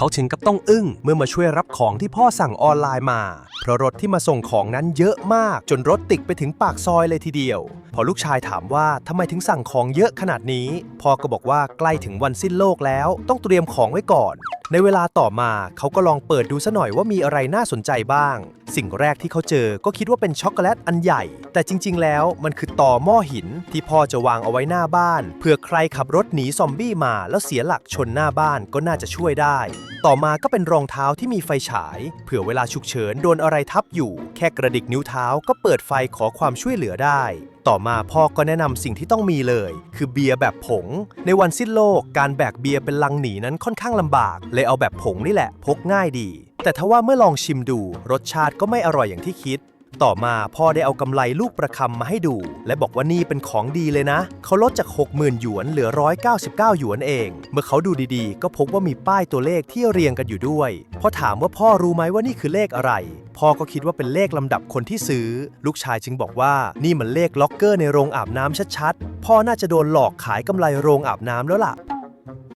เขาถึงกับต้องอึ้งเมื่อมาช่วยรับของที่พ่อสั่งออนไลน์มา เพราะรถที่มาส่งของนั้นเยอะมาก จนรถติดไปถึงปากซอยเลยทีเดียว พอลูกชายถามว่าทำไมถึงสั่งของเยอะขนาดนี้ พ่อก็บอกว่าใกล้ถึงวันสิ้นโลกแล้ว ต้องเตรียมของไว้ก่อน ในเวลาต่อมาเขาก็ลองเปิดดูซะหน่อยว่ามีอะไรน่าสนใจบ้าง สิ่งแรกที่เขาเจอก็คิดว่าเป็นช็อกโกแลตอันใหญ่ แต่จริง ๆ แล้วมันคือต่อหม้อหินที่พ่อจะวางเอาไว้หน้าบ้านเผื่อใครขับรถหนีซอมบี้มาแล้วเสียหลักชนหน้าบ้านก็น่าจะช่วยได้ ต่อมาก็เป็นรองเท้าที่มีไฟฉายเผื่อเวลาฉุกเฉินโดนอะไรทับอยู่ แค่กระดิกนิ้วเท้าก็เปิดไฟขอความช่วยเหลือได้ ต่อมาพ่อก็แนะนำสิ่งที่ต้องมีเลย คือเบียร์แบบผง ในวันสิ้นโลกการแบกเบียร์เป็นลังหนีนั้นค่อนข้างลำบาก เลยเอาแบบผงนี่แหละ พกง่ายดี แต่ทว่าเมื่อลองชิมดู รสชาติก็ไม่อร่อยอย่างที่คิด ต่อมาพ่อได้เอากำไรลูกประคำมาให้ดู และบอกว่านี่เป็นของดีเลยนะ เขาลดจาก 60,000 หยวนเหลือ 199 หยวนเอง เมื่อเขาดูดีๆ ก็พบว่ามีป้ายตัวเลขที่เรียงกันอยู่ด้วย พอถามว่าพ่อรู้ไหมว่านี่คือเลขอะไร พ่อก็คิดว่าเป็นเลขลำดับคนที่ซื้อ ลูกชายจึงบอกว่านี่มันเลขล็อกเกอร์ในโรงอาบน้ำชัดๆ พ่อน่าจะโดนหลอกขายกำไรโรงอาบน้ำแล้วล่ะ